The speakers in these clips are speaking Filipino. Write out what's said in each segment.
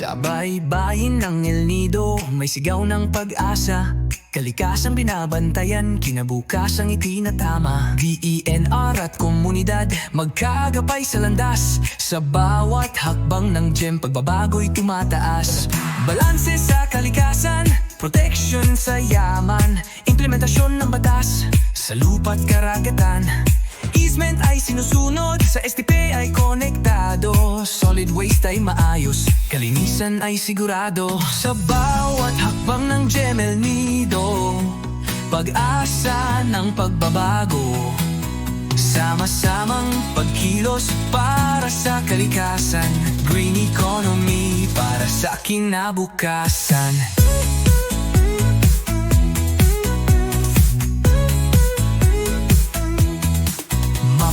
Sa baybayin ng El Nido, may sigaw ng pag-asa. Kalikasang binabantayan, kinabukasang itinatama DENR at komunidad, magkagapay sa landas. Sa bawat hakbang ng gem, pagbabago'y tumataas. Balanse sa kalikasan, protection sa yaman. Implementasyon ng batas, sa lupa't karagatan. Easement ay sinusunod, sa STP ay Solid waste ay maayos, kalinisan ay sigurado Sa bawat hakbang ng Gemel Nido. Pag-asa ng pagbabago. Sama-samang pagkilos para sa kalikasan. Green economy para sa kinabukasan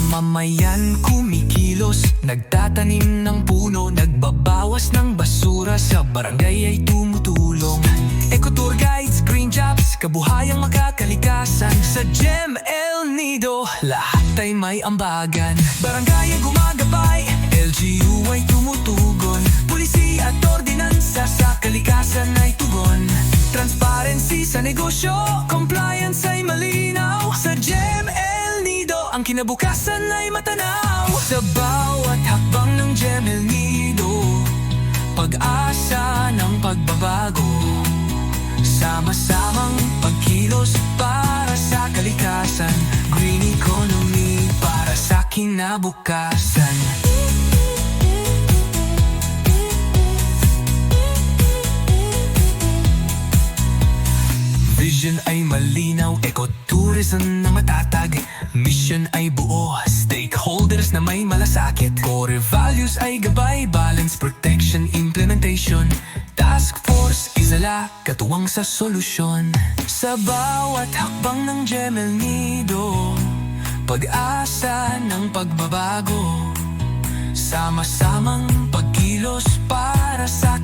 Mamamayan kumikilos. Nagtatanim ng puno Nagbabawas ng basura. Sa barangay ay tumutulong. Ecotour guides, green jobs Kabuhayang makakalikasan. Sa Gem El Nido Lahat ay may ambagan. Barangay ay gumagabay LGU ay tumutugon. Pulisiya at ordinansa Sa kalikasan ay tugon. Transparency sa negosyo kinabukasan ay matanaw Sa bawat hakbang ng Gem El Nido. Pag-asa ng pagbabago. Sama-samang pagkilos para sa kalikasan. Green economy para sa kinabukasan. Vision ay malinaw, ecotourism na matatag Mission ay buo, stakeholders na may malasakit. Core values ay gabay, balance, protection, implementation. Task force, isala, katuwang sa solusyon. Sa bawat hakbang ng Gemel Nido Pag-asa ng pagbabago. Sama-samang pagkilos para sa